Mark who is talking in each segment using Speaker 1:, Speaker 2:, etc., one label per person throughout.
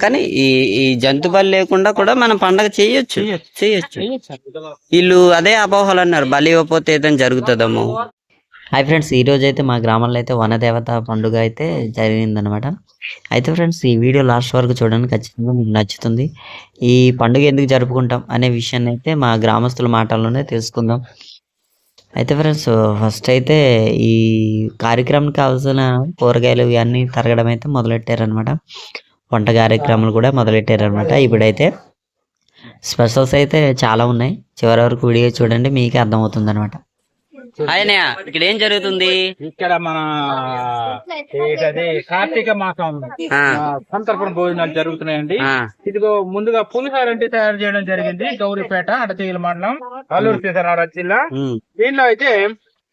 Speaker 1: కానీ ఈ ఈ జంతు బలి లేకుండా కూడా మనం పండగ చేయొచ్చు.
Speaker 2: చేయొచ్చు.
Speaker 1: వీళ్ళు అదే అపోహలు అన్నారు బలి ఇవ్వకపోతే ఏదైనా జరుగుతుందమ్మో హాయ్ ఫ్రెండ్స్ ఈ రోజు అయితే మా గ్రామంలో అయితే వనదేవత పండుగ అయితే జరిగిందనమాట అయితే ఫ్రెండ్స్ ఈ వీడియో లాస్ట్ వరకు చూడండి ఖచ్చితంగా మీకు నచ్చుతుంది. ఈ పండుగ ఎందుకు జరుపుకుంటాం అనే విషయాన్ని అయితే మా గ్రామస్తుల మాటల్లోనే తెలుసుకుందాం. అయితే ఫ్రెండ్స్ ఫస్ట్ అయితే ఈ కార్యక్రమానికి కావాల్సిన కూరగాయలు ఇవన్నీ తరగడం అయితే మొదలెట్టారనమాట వంట కార్యక్రమాలు కూడా మొదలెట్టారనమాట ఇప్పుడైతే స్పెషల్స్ అయితే చాలా ఉన్నాయి. చివరి వరకు వీడియో చూడండి మీకే అర్థమవుతుంది అనమాట ఇక్కడ ఏం జరుగుతుంది?
Speaker 2: ఇక్కడ మన కార్తీక మాసం సంతర్పణ భోజనాలు జరుగుతున్నాయండి. ఇదిగో ముందుగా పులిహోర అంటే తయారు చేయడం జరిగింది. గౌరీపేట అడతీగల మండలం అల్లూరు సీతారామరాజు జిల్లా. దీనిలో అయితే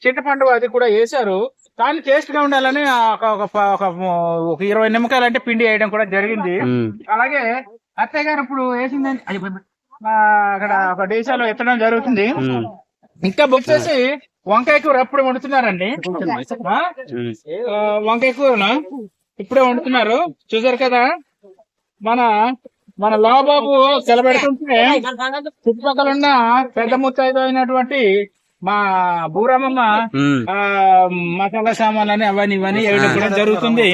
Speaker 2: చింతపండు అది కూడా వేశారు. కానీ టేస్ట్గా ఉండాలని ఒక- ఒక ఇరవై నిమ్మకాయలు అంటే పిండి వేయడం కూడా జరిగింది. అలాగే అత్తయ్య గారు ఇప్పుడు వేసిందని అక్కడ ఒక దేశాలు ఎత్తడం జరుగుతుంది. ఇంకా బుక్ చేసి వంకాయ కూర అప్పుడే వండుతున్నారండి. వంకాయ కూరను ఇప్పుడే వండుతున్నారు. చూసారు కదా? మన మన లాబాబు సెలబెడుతుంటే చుట్టుపక్కల ఉన్న పెద్ద ముత్తైదు అయినటువంటి మా బూరమ్మమ్మ మసాలా సామాన్లని అవన్నీ ఇవన్నీ వేయడం కూడా జరుగుతుంది.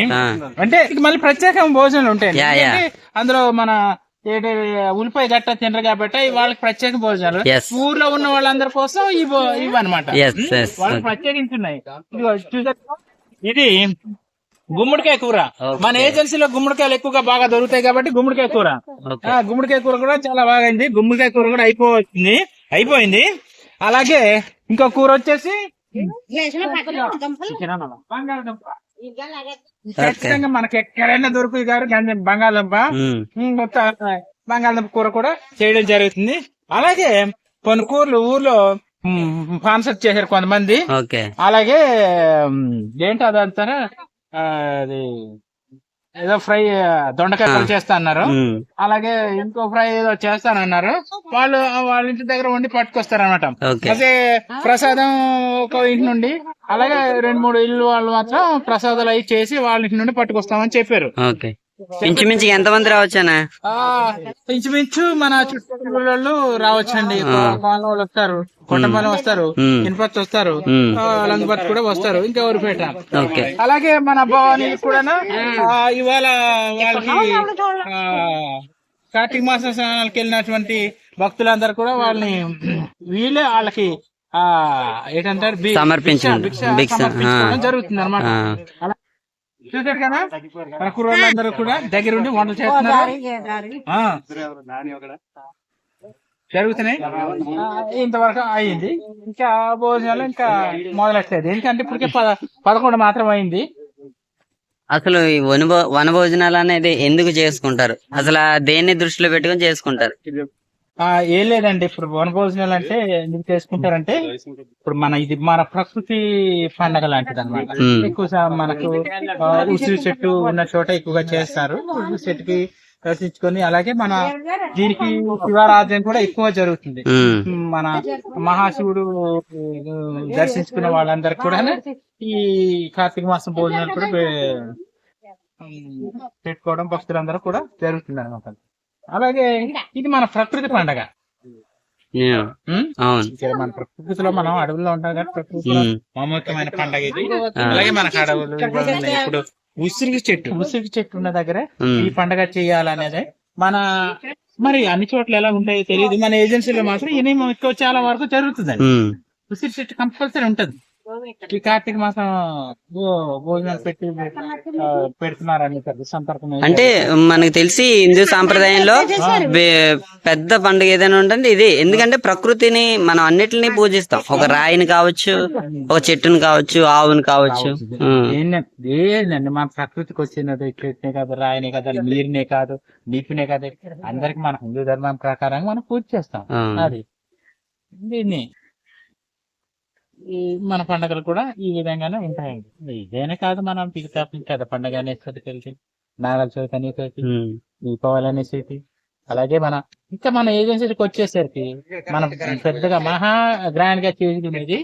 Speaker 2: అంటే ఇక మళ్ళీ ప్రత్యేక భోజనాలు ఉంటాయి అందులో మన ఉల్లిపాయ గట్ట తినరు కాబట్టి వాళ్ళకి ప్రత్యేక భోజనాలు. ఊర్లో ఉన్న వాళ్ళందరి కోసం ఇవి ఇవన్నమాట. వాళ్ళకి ప్రత్యేకించున్నాయి? ఇది గుమ్మడికాయ కూర. మన ఏజెన్సీలో గుమ్మడికాయలు ఎక్కువగా బాగా దొరుకుతాయి కాబట్టి గుమ్మడికాయ కూర. గుమ్మడికాయ కూర కూడా చాలా బాగా అయింది. గుమ్మడికాయ కూర కూడా అయిపోయింది అయిపోయింది. అలాగే ఇంకో కూర వచ్చేసి బంగాళదుంప. ఖచ్చితంగా మనకి ఎక్కడైనా దొరుకుతుంది కాబట్టి బంగాళదుంప. మొత్తం బంగాళదుంప కూర కూడా చేయడం జరుగుతుంది. అలాగే కొన్ని కూరలు ఊర్లో కాన్సెప్ట్ చేశారు కొంతమంది.
Speaker 1: ఓకే.
Speaker 2: అలాగే ఏంటి అదంతా అది ఏదో ఫ్రై దొండకాయ ఫ్రై చేస్తా అన్నారు. అలాగే ఇంకో ఫ్రై ఏదో చేస్తానన్నారు వాళ్ళు వాళ్ళ ఇంటి దగ్గర వండి పట్టుకొస్తారు అనమాట అదే ప్రసాదం ఒక ఇంటి నుండి అలాగే రెండు మూడు ఇల్లు వాళ్ళు మాత్రం ప్రసాదాలు అవి చేసి వాళ్ళ ఇంటి నుండి పట్టుకొస్తామని చెప్పారు.
Speaker 1: ఇంచుమించు ఎంతమంది రావచ్చానా?
Speaker 2: ఆ ఇంచుమించు మన చుట్టుపక్కల వాళ్ళు రావచ్చండి. కోన వాళ్ళు వస్తారు. కొండపాలెం వస్తారు.
Speaker 1: ఉమ్,
Speaker 2: ఇనపత్తి వస్తారు. లంగపత్తి కూడా వస్తారు. ఇంకా ఊరిపేట. అలాగే మన భవానీ కూడా ఇవాళ వాళ్ళకి ఆ, కార్తీక మాస స్నానాలకు వెళ్ళినటువంటి భక్తులందరూ కూడా వాళ్ళని వీళ్ళే వాళ్ళకి ఆ ఏంటంటారు?
Speaker 1: సమర్పించండి.
Speaker 2: జరుగుతుంది అనమాట చూసారు కదా? మన కుర్రోళ్ళందరూ కూడా దగ్గరుండి వంటలు చేస్తున్నారు. ఆ. జరుగుతున్నాయి. ఇంతవరకు అయింది. ఇంకా భోజనాలు ఇంకా మొదలెట్టలేదు. ఎందుకంటే ఇప్పటికే పద పదకొండు మాత్రం అయింది.
Speaker 1: అసలు ఈ వనభో వనభోజనాలు అనేది ఎందుకు చేసుకుంటారు? అసలు దేన్ని దృష్టిలో పెట్టుకొని చేసుకుంటారు?
Speaker 2: ఏం లేదండి. ఇప్పుడు వన భోజనాలు అంటే ఎందుకు చేసుకుంటారంటే ఇప్పుడు మన ఇది మన ప్రకృతి పండగ లాంటిది అనమాట. ఎక్కువ మనకు ఉసిరి చెట్టు ఉన్న చోట ఎక్కువగా చేస్తారు. ఉసిరి చెట్టుకి దర్శించుకొని అలాగే మన దీనికి శివారాధన కూడా ఎక్కువ జరుగుతుంది. మన మహాశివుడు దర్శించుకున్న వాళ్ళందరికి కూడా ఈ కార్తీక మాసం భోజనాలు కూడా పెట్టుకోవడం భక్తులందరూ కూడా జరుగుతుంది అనమాట అలాగే ఇది మన ప్రకృతి పండగ.
Speaker 1: అవును.
Speaker 2: మన ప్రకృతిలో మనం అడవుల్లో ఉంటాం కాబట్టి ప్రకృతిలో
Speaker 1: ఉమ్,
Speaker 2: మమోత్తమైన పండగ ఇది. అలాగే మనకు అడవులు. ఇప్పుడు ఉసిరి చెట్టు. ఉసిరి చెట్టు ఉన్న దగ్గర ఈ పండగ చేయాలనేది మన మరి అన్ని చోట్ల ఎలా ఉంటాయో తెలియదు మన ఏజెన్సీలో మాత్రం ఈ చాలా వరకు జరుగుతుందండి.
Speaker 1: ఉమ్,
Speaker 2: ఉసిరి చెట్టు కంపల్సరీ ఉంటది. ఈ కార్తీక మాసం భో- భోజనాలు పెట్టి ఆ, పెడుతున్నారని పెద్ద సంతర్పణ
Speaker 1: అంటే మనకు తెలిసి హిందూ సాంప్రదాయంలో పెద్ద పండుగ ఏదైనా ఉంటుంది ఇది. ఎందుకంటే ప్రకృతిని మనం అన్నిటిని పూజిస్తాం. ఒక రాయిని కావచ్చు ఒక చెట్టుని కావచ్చు ఆవుని కావచ్చు.
Speaker 2: ఏంటండి మన ప్రకృతికి వచ్చినది చెట్టునే కాదు రాయనే కాదు నీరునే కాదు నీటినే కాదు. అందరికి మన హిందూ ధర్మం ప్రకారంగా మనం పూజ చేస్తాం. అది. దీన్ని మన పండగలు కూడా ఈ విధంగానే ఉంటాయండి. ఇదేనే కాదు మనం పిగతాపి కదా పండగ అనేసరికి తెలిసి నాగల చవితి అనేసరికి దీపావళి అనేసి అలాగే మన ఇంకా మన ఏజెన్సీకి వచ్చేసరికి మనం పెద్దగా మహా గ్రాండ్గా చేసుకునేది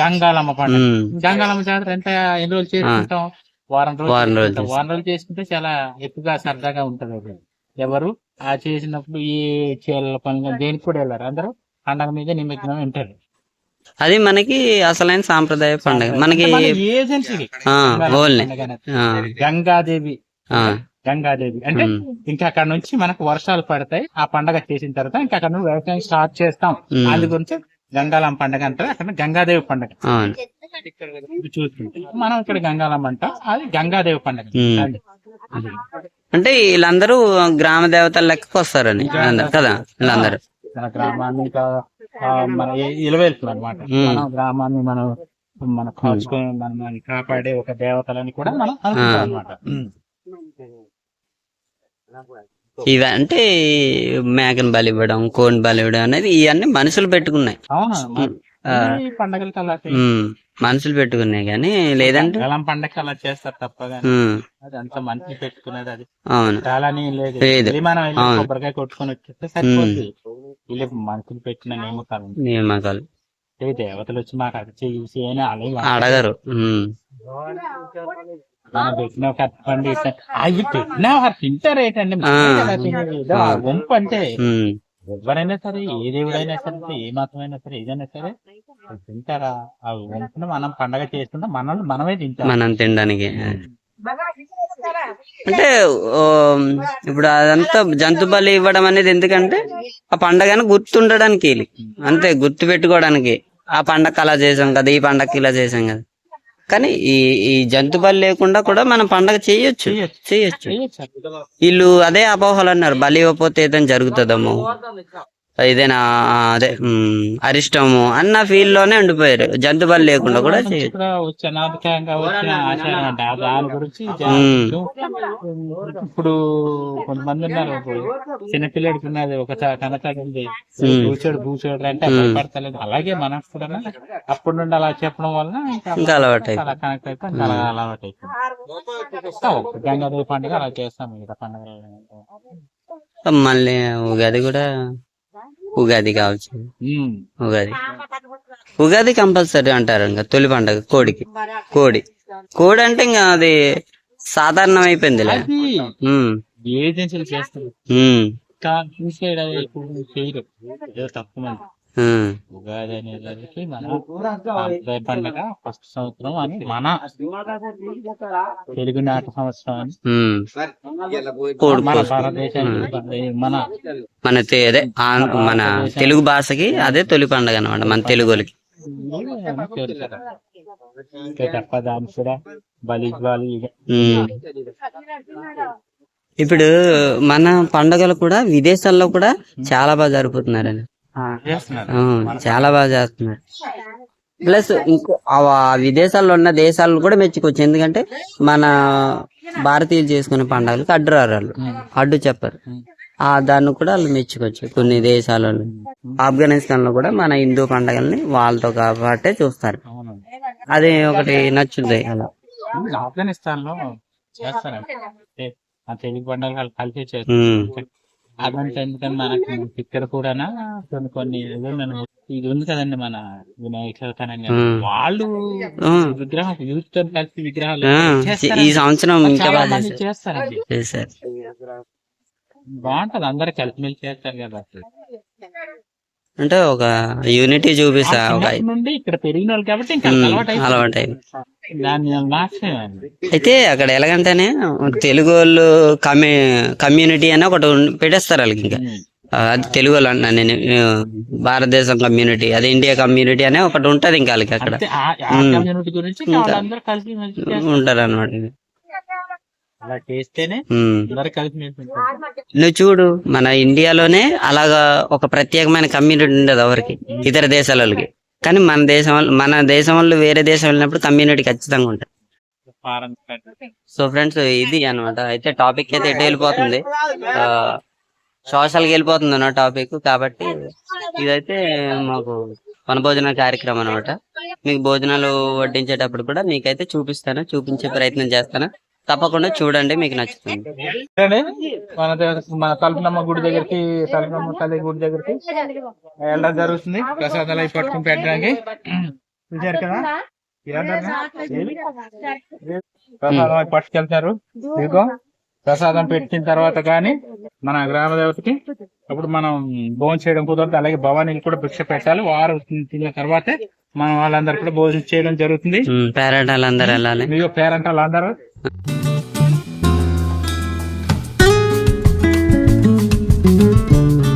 Speaker 2: గంగాలమ్మ పండుగ. గంగాలమ్మ జాతర ఎంత ఎన్ని రోజులు చేసుకుంటాం? వారం రోజులు
Speaker 1: వారం రోజులు
Speaker 2: చేసుకుంటాం. చాలా ఎక్కువగా సరదాగా ఉంటది అది. ఎవరు ఆ చేసినప్పుడు ఈ చీరల పనులు దేనికి కూడా వెళ్ళారు. అందరూ పండగ మీద నిమగ్నం ఉంటారు.
Speaker 1: అది మనకి అసలైన సాంప్రదాయ పండుగ. మనకి
Speaker 2: ఏజెన్సీకి.
Speaker 1: ఓన్లీ.
Speaker 2: గంగాదేవి.
Speaker 1: ఆ,
Speaker 2: గంగాదేవి. అంటే ఇంకా అక్కడ నుంచి మనకు వర్షాలు పడతాయి. ఆ పండగ చేసిన తర్వాత ఇంకా అక్కడ నుంచి వ్యవసాయం స్టార్ట్ చేస్తాం. అందు గురించి గంగాలం పండగ అంటారు. అక్కడ గంగాదేవి పండగ. చూసుకుంటే మనం ఇక్కడ గంగాలం అంటాం. అది గంగాదేవి పండగ.
Speaker 1: అంటే వీళ్ళందరూ గ్రామ దేవతల లెక్కకు వస్తారని కదా? వీళ్ళందరూ.
Speaker 2: మన గ్రామాన్ని మన ఇలవేల్పులు అనమాట. మనం గ్రామాన్ని మనం మన కాల్చుకొని మనం మనం కాపాడే ఒక దేవతలని కూడా మనం అనుకుంటాం అనమాట
Speaker 1: ఇవి అంటే మేకను బలి ఇవ్వడం కోడిని బలి ఇవ్వడం అనేది ఇవన్నీ మనుషులు పెట్టుకున్నాయి.
Speaker 2: పండగలకి అలా
Speaker 1: మనుషులు పెట్టుకున్నాయి కానీ లేదంటే
Speaker 2: పండగకి అలా చేస్తారు
Speaker 1: ఉమ్,
Speaker 2: అది అంత పెట్టుకునేది అది.
Speaker 1: అవును.
Speaker 2: చాలానే లేదు. మనం. కొబ్బరికాయ కొట్టుకొని వచ్చేస్తే సరిపోతుంది వీళ్ళు మనుషులు పెట్టిన నియమకాలు
Speaker 1: నియామకాలు
Speaker 2: దేవతలు వచ్చి మాకు అది చెయ్యి అని అలాగే
Speaker 1: అడగరు.
Speaker 2: మనం పెట్టిన అవి పెట్టినా వారు తింటారు ఏంటండి వంపు అంటే ఎవరైనా సరే ఏ దేవుడైనా సరే ఏ మతమైనా సరే ఏదైనా సరే తింటారా? ఆ వంపును మనం పండగ చేసుకుంటే మనం మనమే తింటాం
Speaker 1: మనం తినడానికి. అంటే ఓ, ఇప్పుడు అదంతా జంతు బలి ఇవ్వడం అనేది ఎందుకంటే ఆ పండగని గుర్తుండడానికి. అంతే గుర్తు పెట్టుకోవడానికి ఆ పండగ అలా చేసాం కదా ఈ పండగకి ఇలా చేసాం కదా కానీ ఈ ఈ జంతు బలి లేకుండా కూడా మనం పండగ చేయొచ్చు
Speaker 2: చేయొచ్చు.
Speaker 1: చేయొచ్చు
Speaker 2: చేయొచ్చు.
Speaker 1: వీళ్ళు అదే అపోహలు అన్నారు బలి ఇవ్వకపోతే ఏదైనా జరుగుతుందమ్మో ఏదైనా అదే అరిష్టము అన్న ఫీల్లోనే ఉండిపోయారు. జంతు బలి లేకుండా కూడా.
Speaker 2: ఇప్పుడు కొంతమంది ఉన్నారు. ఇప్పుడు చిన్నపిల్లడికి ఉన్నది ఒక
Speaker 1: మ్మ్.
Speaker 2: కూర్చోడు కూర్చోడు అంటే
Speaker 1: మ్మ్.
Speaker 2: భయపడతలేదు. అలాగే మనకు కూడా అప్పటి నుండి అలా చెప్పడం వలన ఇంకా
Speaker 1: అలవాటు.
Speaker 2: అలా కనెక్ట్ అలా అలవాటు అయిపోయింది. గంగాదేవి పండుగ అలా చేస్తాం మిగతా పండుగ
Speaker 1: మళ్ళీ ఉగాది కూడా ఉగాది కావచ్చు. ఉగాది. ఉగాది కంపల్సరీ అంటారు ఇంకా తొలి పండగ కోడికి. కోడి. కోడి అంటే ఇంకా అది సాధారణం
Speaker 2: ఏజెన్సీలు చేస్తారు. చూసేది తక్కువ
Speaker 1: ఉమ్,
Speaker 2: ఉగాది అనేసరికి మన పండుగ ఫస్ట్ సంవత్సరం అని మన తెలుగు నాట సంవత్సరం అని. మన. భారతదేశానికి మన
Speaker 1: మన అదే ఆం- మన తెలుగు భాషకి అదే తొలి పండగ అనమాట మన తెలుగులకి. ఇప్పుడు మన పండగలు కూడా విదేశాల్లో కూడా చాలా బాగా జరుపుతున్నారని చాలా బాగా చేస్తున్నారు. ప్లస్ ఇంకో విదేశాల్లో ఉన్న దేశాలను కూడా మెచ్చుకోవచ్చు. ఎందుకంటే మన భారతీయులు చేసుకునే పండుగలకు అడ్డు రారు అడ్డు చెప్పరు. ఆ దాన్ని కూడా వాళ్ళు మెచ్చుకోవచ్చు. కొన్ని దేశాలలో. ఆఫ్ఘనిస్తాన్లో కూడా మన హిందూ పండుగల్ని వాళ్ళతో కాబట్టే చూస్తారు. అది ఒకటి నచ్చుతుంది అలా.
Speaker 2: ఆఫ్ఘనిస్తాన్లో తెలుగు పండుగలు కలిసి చేస్తారు. అదంటే ఎందుకంటే మనకి ఇక్కడ కూడా కొన్ని కొన్ని ఇది ఉంది కదండి మన వినాయక చవితి అని
Speaker 1: ఉమ్.
Speaker 2: వాళ్ళు. విగ్రహం యూత్ కలిసి విగ్రహాలు.
Speaker 1: ఈ సంవత్సరం ఇంకా
Speaker 2: చేస్తారండి. బాగుంటది అందరు కలిసిమెలిసి చేస్తారు కదా
Speaker 1: అంటే ఒక యూనిటీ చూపిస్తా ఒక
Speaker 2: చిన్నప్పటి నుండి ఇక్కడ పెరిగిన వాళ్ళు కాబట్టి ఇంకా
Speaker 1: ఉమ్,
Speaker 2: అలవాటు
Speaker 1: అయింది అయితే అక్కడ ఎలాగంటేనే తెలుగు వాళ్ళు కమ్యూ కమ్యూనిటీ అని ఒకటి పెట్టేస్తారు వాళ్ళకి ఇంకా. అది తెలుగు వాళ్ళు అంటున్నాను నేను భారతదేశం కమ్యూనిటీ అదే ఇండియా కమ్యూనిటీ అనే ఒకటి ఉంటది ఇంకా వాళ్ళకి అక్కడ. ఉంటారు. అనమాట
Speaker 2: అలా చేస్తేనే అందరు కలిసి మెలిసి ఉంటారు.
Speaker 1: నువ్వు చూడు మన ఇండియాలోనే అలాగా ఒక ప్రత్యేకమైన కమ్యూనిటీ ఉండదు ఎవరికి ఇతర దేశాల వాళ్ళకి కానీ మన దేశం మన దేశం వాళ్ళు వేరే దేశం వెళ్ళినప్పుడు కమ్యూనిటీ ఖచ్చితంగా ఉంటుంది. సో ఫ్రెండ్స్ ఇది అన్నమాట. అయితే టాపిక్ అయితే ఎటు వెళ్ళిపోతుంది? సోషల్కి వెళ్ళిపోతుంది అన్న టాపిక్ కాబట్టి ఇదైతే మాకు వనభోజన కార్యక్రమం అనమాట మీకు భోజనాలు వడ్డించేటప్పుడు కూడా మీకైతే చూపిస్తాను చూపించే ప్రయత్నం చేస్తాను. తప్పకుండా చూడండి మీకు నచ్చుతుంది.
Speaker 2: మన మన తలుపునమ్మ గుడి దగ్గరికి తలుపునమ్మ తల్లి గుడి దగ్గరికి వెళ్ళడం జరుగుతుంది. ప్రసాదాలు అవి పట్టుకుని పెట్టడానికి. చూశారు కదా? ప్రసాదం పట్టుకెళ్తారు. ఇదిగో ప్రసాదం పెట్టిన తర్వాత కానీ మన గ్రామ దేవతకి అప్పుడు మనం భోజనం చేయడం కుదరదు. అలాగే భవానీకి కూడా భిక్ష పెట్టాలి. వారు తిన్న తర్వాతే మనం వాళ్ళందరూ కూడా భోజనం చేయడం జరుగుతుంది.
Speaker 1: పేరెంటాలు అందరు వెళ్ళాలి.
Speaker 2: మీకు Thank you.